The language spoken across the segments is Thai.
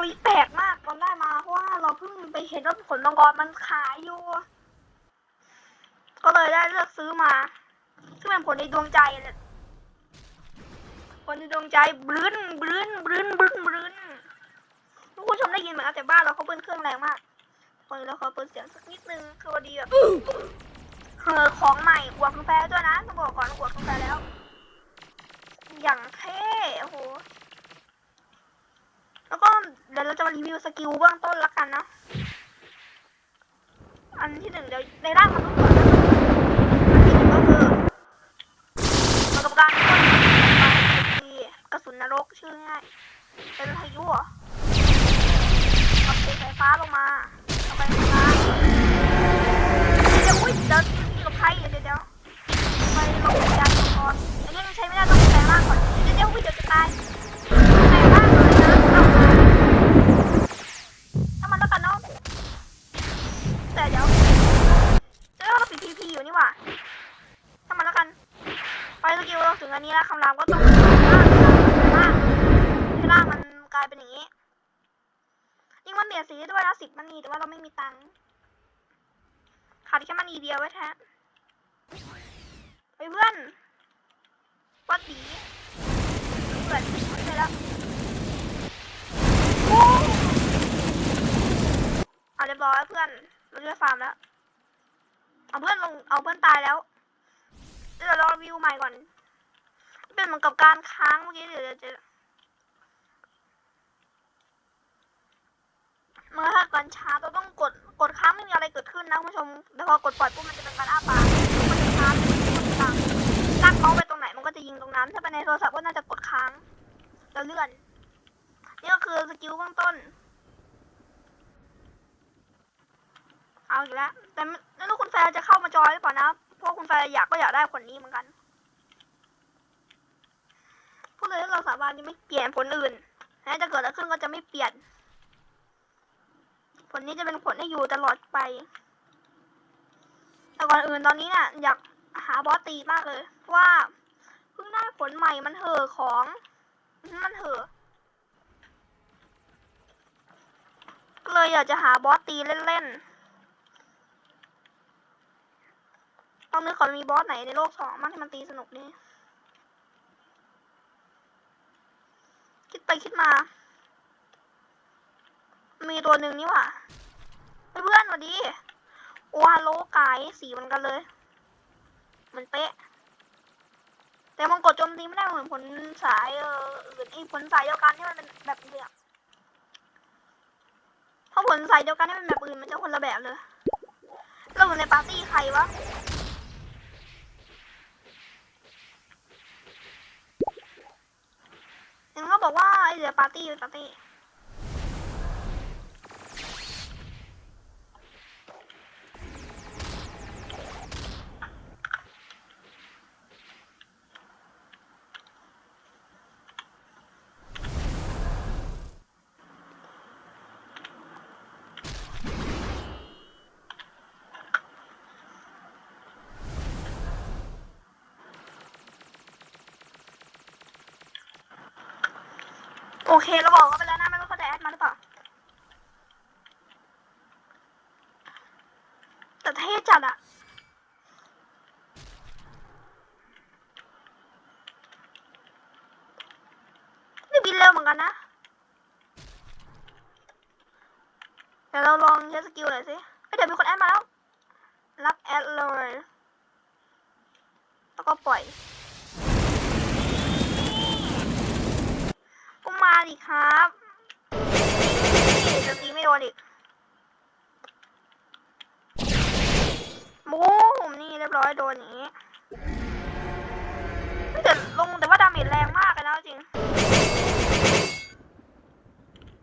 กรีดแตกมากตอนได้มาเพราะว่าเราเพิ่งไปเห็นว่าผลมังกรมันขายอยู่ ก็เลยได้เลือกซื้อมาซึ่งเป็นผลในดวงใจเลยผลในดวงใจบลื้นบลื้นบลื้นบลื้นบลื้นทุกผู้ชมได้ยินไหมครับแต่บ้านเราเขาเบิ้ลเครื่องแรงมากคนเราขอเปิดเสียงสักนิดนึงคือพอดีแบบเออของใหม่ขวดกาแฟด้วยนะต้องบอกก่อนขวดกาแฟแล้ว อย่างเท่โอ้โห แล้วก็เดี๋ยวเราจะมารีวิวสกิลเบื้องต้นละกันนะอันที่หนึ่งเดี๋ยวในร่างมันต้องก่อนนะอันที่หนึ่งก็คือประสบการต้นที่กระสุนนรกชื่อง่ายเป็นพายุเหรอเอาเศษไฟฟ้าลงมา เปลี่ยนสีด้ด้วยนะสิบมันนีแต่ว่าเราไม่มีตังค์ขาดแค่มันนีเดียวไว้แท้ไปเพื่อนวัดดีเพื่อนใช่แล้วโอ้เอาเรียบร้อยเพื่อนเราจะฟาร์มแล้วเอาเพื่อนลงเอาเพื่อนตายแล้วเดี๋ยวเราวิวใหม่ก่อน เป็นเหมือนกับการค้างเมื่อกี้เดี๋ยวจะ เมื่อถ้าก่อนช้าเราต้องกดกดค้างไม่มีอะไรเกิดขึ้นนะคุณผู้ชมแต่พอกดปล่อยปุ๊บมันจะเป็นการอ้าปากมันจะค้างมันจะค้างลากเมาส์ไปตรงไหนมันก็จะยิงตรงนั้น ถ้าเป็นในโทรศัพท์ก็น่าจะกดค้างแล้วเลื่อนนี่ก็คือสกิลเบื้องต้น เอาอีกแล้ว แต่ไม่รู้คุณแฟจะเข้ามาจอยหรือเปล่านะเพราะคุณแฟอยากก็อยากได้ผลนี้เหมือนกันพูดเลยว่าเราสามารถจะไม่เปลี่ยนผลอื่นแม้จะเกิดอะไรขึ้นก็จะไม่เปลี่ยน ผลนี้จะเป็นผลให้อยู่ตลอดไป แต่ก่อนอื่นตอนนี้เนี่ยอยากหาบอสตีมากเลยเพราะว่าเพิ่งได้ผลใหม่มันเห่อของ มันเห่อเลยอยากจะหาบอสตีเล่นๆต้องนึกก่อนมีบอสไหนในโลกสองมากที่มันตีสนุกนี่คิดไปคิดมา มีตัวหนึ่งนี่หว่าเพื่อนสวัสดีโอฮาโลไกายสีเหมันกันเลย มันเป๊ะ แต่มันกดโจมตีไม่ได้เหมือนผลสายเอออื่นไอ้ผลสายเดียวกันที่มันเป็นแบบเดียวเพราะผลสายเดียวกันที่มันแบบอื่นมันจะคนละแบบเลย เราอยู่ในปาร์ตี้ใครวะเห็นเขาบอกว่าไอเดียปาร์ตี้อยู่ปาร์ตี้ โอเคเราบอกเขาไปแล้วนะไม่รู้เขาจะแอดมาหรือเปล่าแต่เท่จัดอะนี่บินเร็วเหมือนกันนะเดี๋ยวเราลองใช้สกิลหน่อยสิเฮ้ยเดี๋ยวมีคนแอดมาแล้ว รับแอดเลย แล้วก็ปล่อย ก็ มาดิครับจะตีไม่โดนอีกโอ้ผมนี่เรียบร้อยโดนนี้แต่ลงแต่ว่าดาเมจแรงมากเลยนะจริง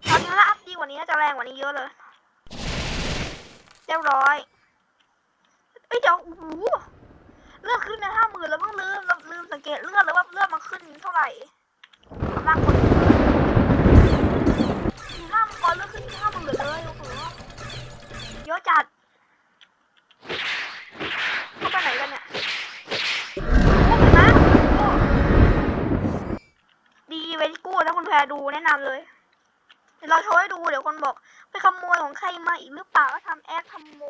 ตอนนี้ถ้าอัพดีกว่านี้น่าจะแรงกว่านี้เยอะเลย เรียบร้อยเอ้ยเดี๋ยวโอ้โหเลือดขึ้นในห้าหมื่นแล้วเพิ่งลืมลืมสังเกตเลือดแล้วว่าเลือดมันขึ้นเท่าไหร่กำลังคน ห้ามังกรเลือกขึ้นที่ห้าหมื่นเลยโอ้โหเยอะจัดเข้าไปไหนกันเนี่ยโอ้เห็นไหมโอ้ดีเวนกู้นะคุณแพรดูแนะนำเลยเดี๋ยวเราโชว์ให้ดูเดี๋ยวคนบอก ไปขโมยของใครมาอีกหรือเปล่าก็ทำแอคทำโม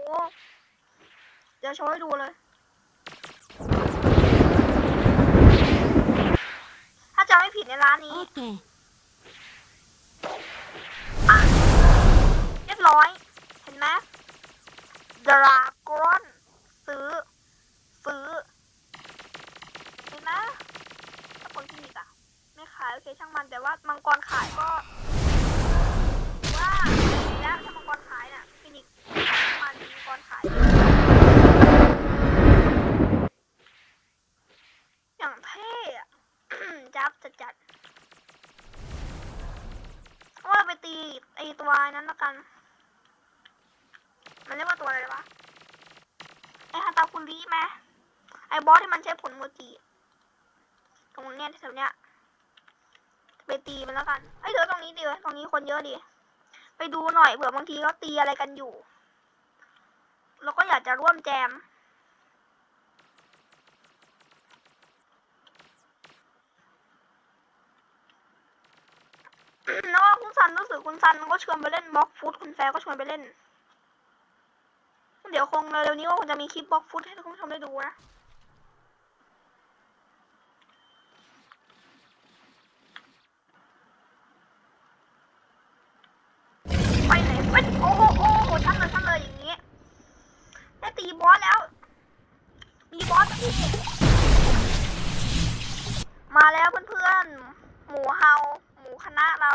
เดี๋ยวโชว์ให้ดูเลยถ้าจะไม่ผิดในร้านนี้ Okay. เรียบร้อย เห็นไหมดราก้อนซื้อ ซื้อ เห็นไหมถ้าคนที่มีอะไม่ขายโอเคช่างมัน แต่ว่ามังกรขายก็ว่าดีแล้วถ้ามังกรขายน่ะฟินิกซ์ขายมันมังกรขาย อย่างเท่อะ จับจัดจัดๆว่าเราไปตีไอตัวนั้นละกัน มันเรียกว่าตัวอะไรวะ ไอฮาตาคุริไหมไอบอสที่ มันใช้ตรงเนี้ยแถวเนี้ยไปตีมันแล้วกันไอยเดี๋ยวตรงนี้ดีวะตรงนี้คนเยอะดี ไปดูหน่อยเผื่อบางทีเขาตีอะไรกันอยู่แล้วก็อยากจะร่วมแจม แล้วก็คุณซันรู้สึกคุณซันก็ชวนไปเล่นบล็อกฟุตคุณแฟร์ก็ชวนไปเล่น เดี๋ยวคงเร็วๆนี้ก็คงจะมีคลิปบล็อกฟุตให้คุณผู้ชมได้ดูนะ ไปไหนไปโอ้โหโอ้โหช่างเลยช่างเลยอย่างนี้ ได้ ตีบอสแล้ว มีบอสที่มาแล้วเพื่อนๆ หมูเฮา หมูคณะเรา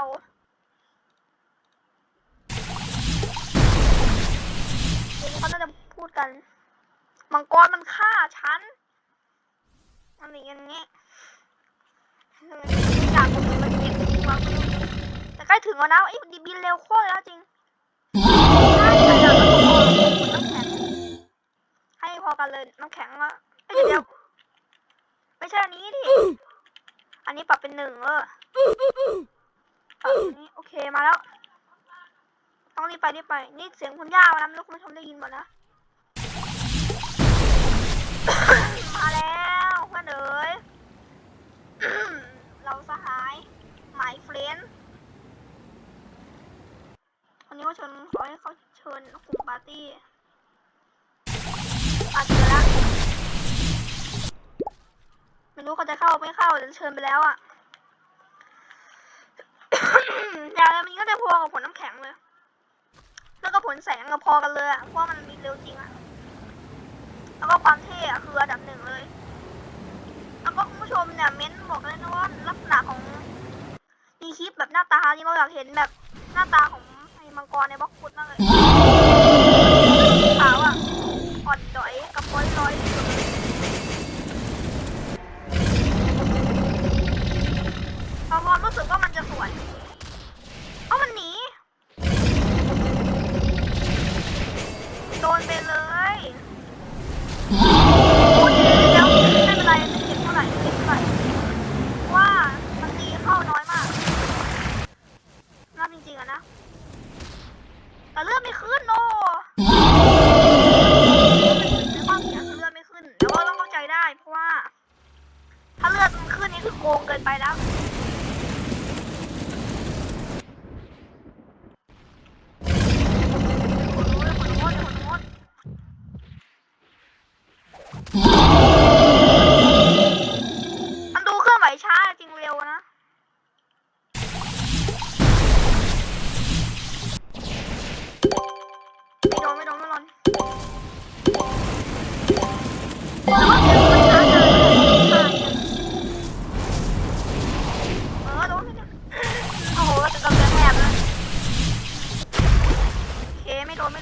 เดี๋ยวเขาน่าจะพูดกัน มังกรมันฆ่าฉันอันนี้อย่างนี้อยากมันมันเจ็บจริงวะแต่ใกล้ถึงแล้วนะไอ้ยดีบินเร็วโคตรแล้วจริง ให้พอกันเลยน้ำแข็งอะเอ้ยเดี๋ยวๆไม่ใช่อันนี้ดิอันนี้ปรับเป็นหนึ่งเออปรับอันนี้โอเคมาแล้ว ต้องรีบไปรีบไป นี่เสียงคุณย่านะไม่รู้คุณผู้ชมได้ยินหมดนะมาแล้วเพื่อนเอ๋ยเราสหายหมายเฟรนวันนี้ว่าเชิญขอให้เขาเชิญกลุ่มปาร์ตี้ ปาร์ตี้แล้วไม่รู้เขาจะเข้าไม่เข้าแต่เชิญไปแล้วอะอย่างไรมันก็จะพอกับผลน้ำแข็งเลย แล้วก็ผลแสงก็พอกันเลยอะเพราะมันมีเร็วจริงอะแล้วก็ความเท่อะคืออันดับหนึ่งเลย แล้วก็คุณผู้ชมเนี่ยเม้นบอกเลยนะว่าลักษณะของมีคลิปแบบหน้าตาที่เราอยากเห็นแบบหน้าตาของไอ้มังกรในบล็อกฟุตมากเลยขาวอะอ่อนด้อย ความรู้สึกว่ามันจะสวย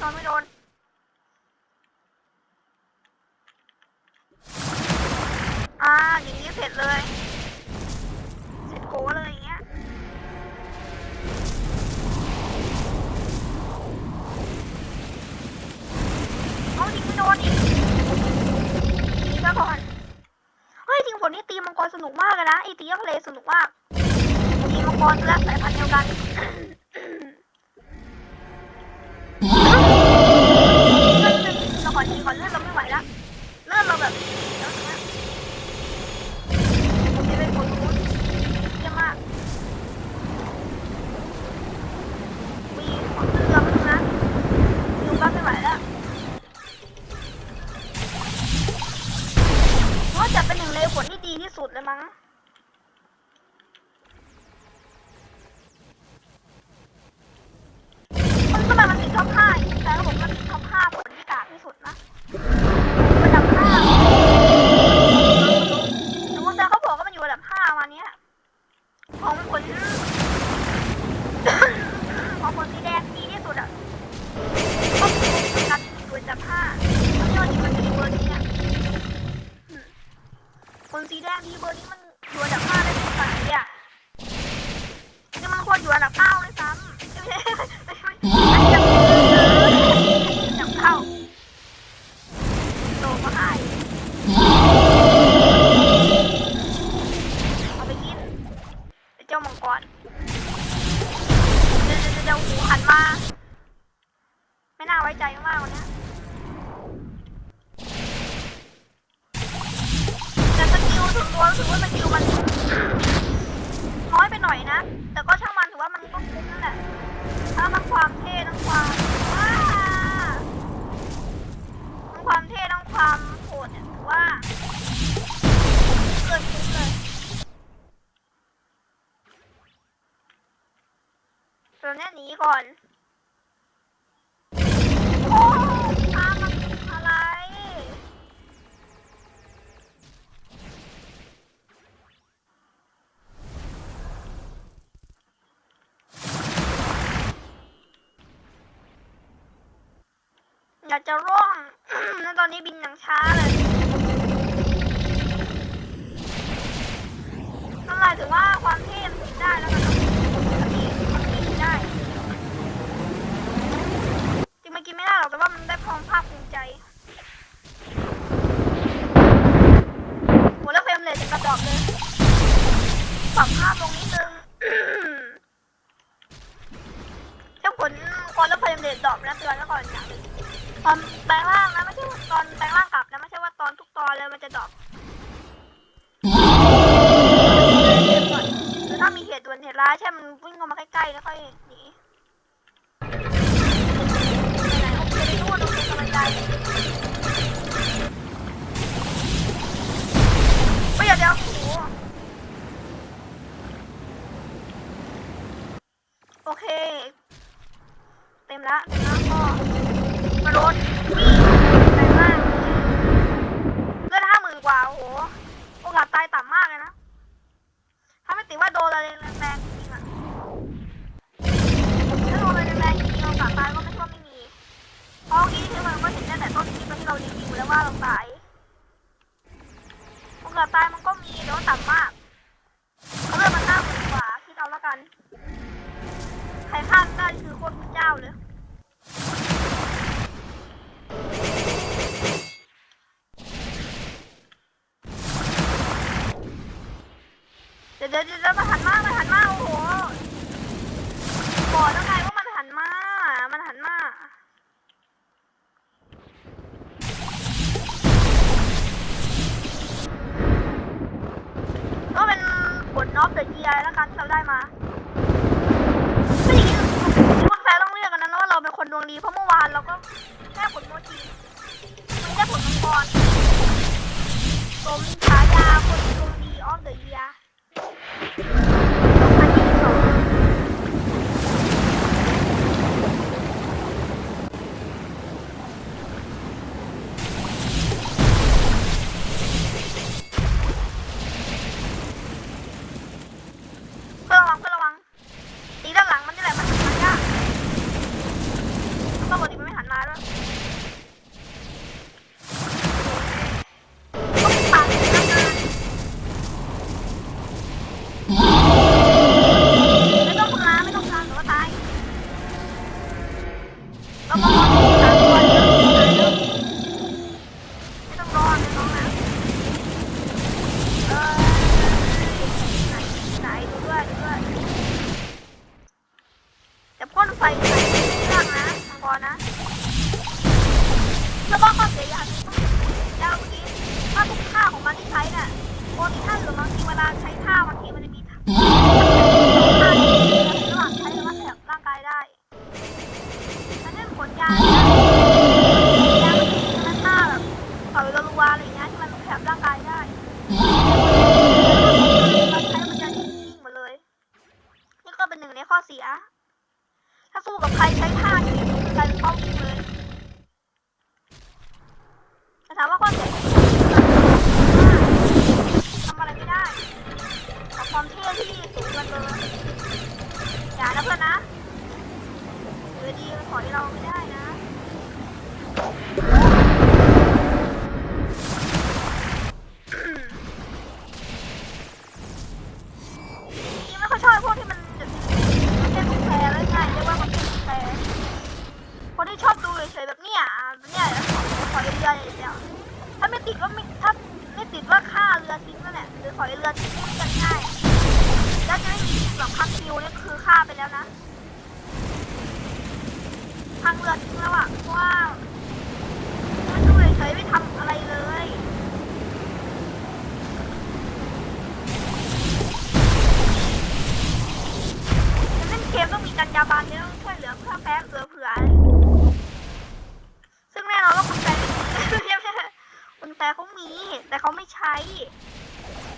โดนไม่โดนไม่โดนอ่าอย่างนี้เสร็จเลย เสร็จโกเลยอย่างเงี้ยเอาจริงไม่โดนอีกตีซะก่อน เฮ้ยจริงผลนี้ตีมังกรสนุกมากเลยนะไอตีทะเลสนุกมากตีมังกรและสายพันธุ์เดียวกัน ก่อนโอ้ตามันอะไรอยากจะร่วงแล้วตอนนี้บินอย่างช้าเลย ใครข้ามได้คือโคตรเจ้าเลย เดี๋ยวเดี๋ยวเดี๋มาหันมามาหันมาโอ้โหบอกแล้วไงว่ามันหันมา มันหันมาก็เป็นผลน็อกเดอะเยียร์แล้วกันที่เราได้มา เป็นหนึ่งในข้อเสีย ถ้าสู้กับใครใช้ท่าเนี่ยกลายเป็นข้อดีเลยแต่ถามว่าข้อเสียทำอะไรไม่ได้กับความเท่ที่สูงมันเลยอย่านะเพื่อนนะหรือดีขอที่เราไม่ได้ ฆ่าเรือทิ้งนั่นแหละหรือขอยเรือทิ้งมันกันง่ายแล้วจะไม่มีแบบพักคิวนี่คือฆ่าไปแล้วนะพังเรือทิ้งแล้วอะเพราะว่ามันดูเฉยๆไม่ทำอะไรเลยเล่นเกมต้องมีจรรยาบรรณเนี่ยต้องช่วยเหลือเพื่อแพ้เผื่อ แต่เขามี แต่เขาไม่ใช้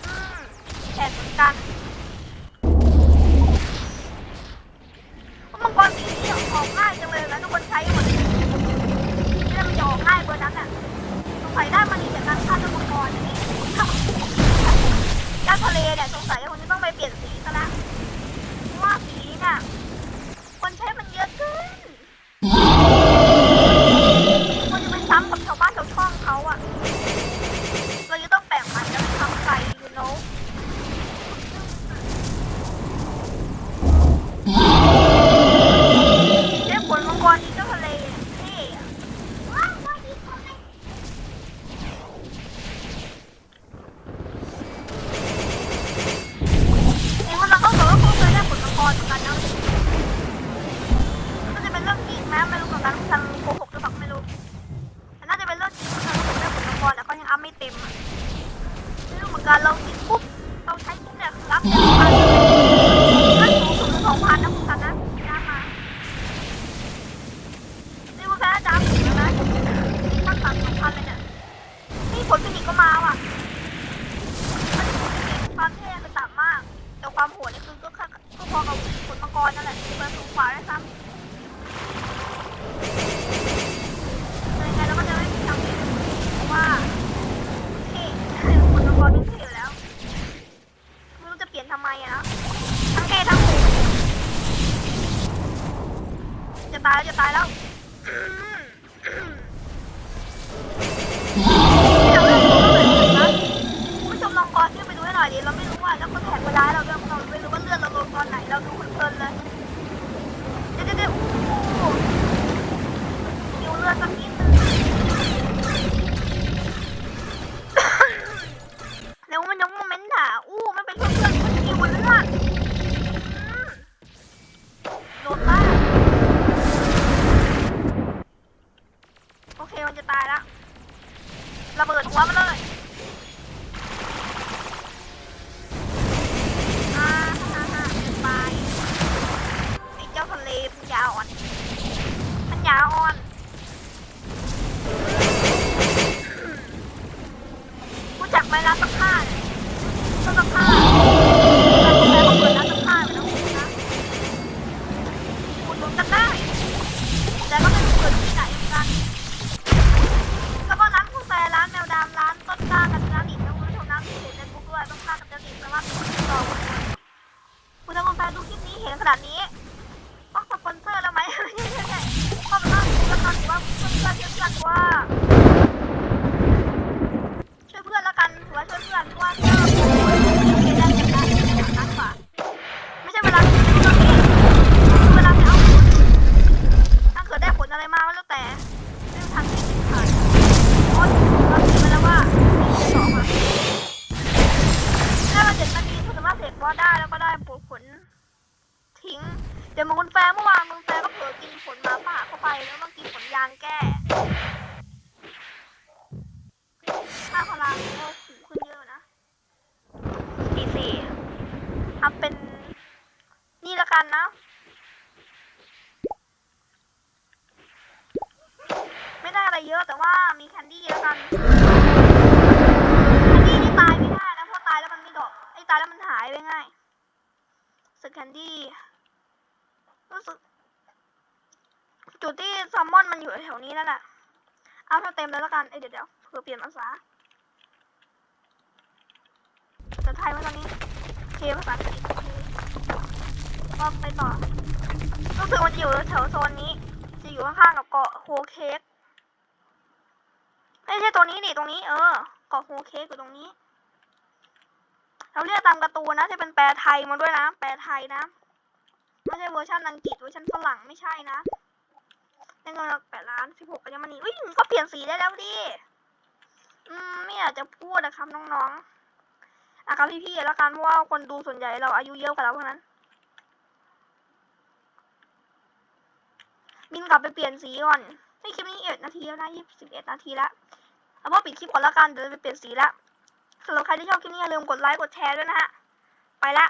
อืมแอบเหมือนกันมังกรสีนี้ออกง่ายจังเลยแล้วทุกคนใช้หมดเลยนี่มันจะออกง่ายเบอร์นั้นอะสงสัยได้มาดีจากการฆ่าตัวมังกรนี่ด้านทะเลเนี่ยสงสัย คนที่อยู่แล้วไม่รู้จะเปลี่ยนทำไมอะนะทั้งแก่ทั้งหูจะตายแล้วจะตายแล้ว ดูคลิปนี้เห็นขนาดนี้ต้องสปอนเซอร์แล้วไหมไม่ใช่ไม่ใช่ก็เป็นว่าก็ทำว่าเพื่อนเพื่อนเพื่อนว่าช่วยเพื่อนแล้วกันถือว่าช่วยเพื่อนเพราะว่าถ้าไม่ได้จะได้อย่างนั้นกว่าไม่ใช่เวลาที่ไม่ต้องเองเวลาที่เอาถ้าเกิดได้ผลอะไรมาก็แล้วแต่ไม่องทำสิ่งที่ผ่านโอ๊ยเราคิดไปแล้วว่ามีสองอะได้มาเจ็ดนาทีคุณสามารถเสกบอสได้แล้วก็ได้ผลผล ทิ้ง เดี๋ยวมึงคุณแฟเมื่อวานมึงแฟก็เผลอกินผลหมาป่าเข้าไปแล้วมันกินผลยางแก้ค่าพลังก็สูงขึ้นเยอะนะสี่สี่ทำเป็น นี่ละกันนะ ไม่ได้อะไรเยอะแต่ว่ามีแคนดี้แล้วกันแคนดี้นี่ตายไม่ได้นะเพราะตายแล้วมันไม่ดอกไอ้ตายแล้วมันหายไปง่ายสึกแคนดี้รู้สึก จุดที่ซัมมอนมันอยู่แถวนี้นั่นแหละเอาถ้าเต็มแล้วละกัน เอ้ยเดี๋ยวเดี๋ยวเผื่อเปลี่ยนภาษาภาษาไทยไว้ตอนนี้เคภาษาอังกฤษก็ไปต่อก็คือมันจะอยู่แถวโซนนี้ จะอยู่ข้างๆกับเกาะโฮเค้กไม่ใช่ตัวนี้นี่ตรงนี้เออเกาะโฮเค้กอยู่ตรงนี้ เราเรียกตามการ์ตูนนะที่เป็นแปลไทยมาด้วยนะ แปลไทยนะ ไม่ใช่เวอร์ชันอังกฤษเวอร์ชันฝรั่งไม่ใช่นะ ในเงินเราแปดล้านสิบหกอัญมณีอุ้ยมันก็เปลี่ยนสีได้แล้วดิอืมไม่อยากจะพูดนะครับน้องๆอะครับพี่ๆแล้วกันเพราะว่าคนดูส่วนใหญ่เราอายุเยอะกว่าเราเพราะนั้น บินกลับไปเปลี่ยนสีก่อนในคลิปนี้เอ็ดนาทีแล้วนะยี่สิบเอ็ดนาทีและเอาว่าปิดคลิปก่อนแล้วกันเดี๋ยวจะไปเปลี่ยนสีละสำหรับใครที่ชอบคลิปนี้อย่าลืมกดไลค์กดแชร์ด้วยนะฮะไปละ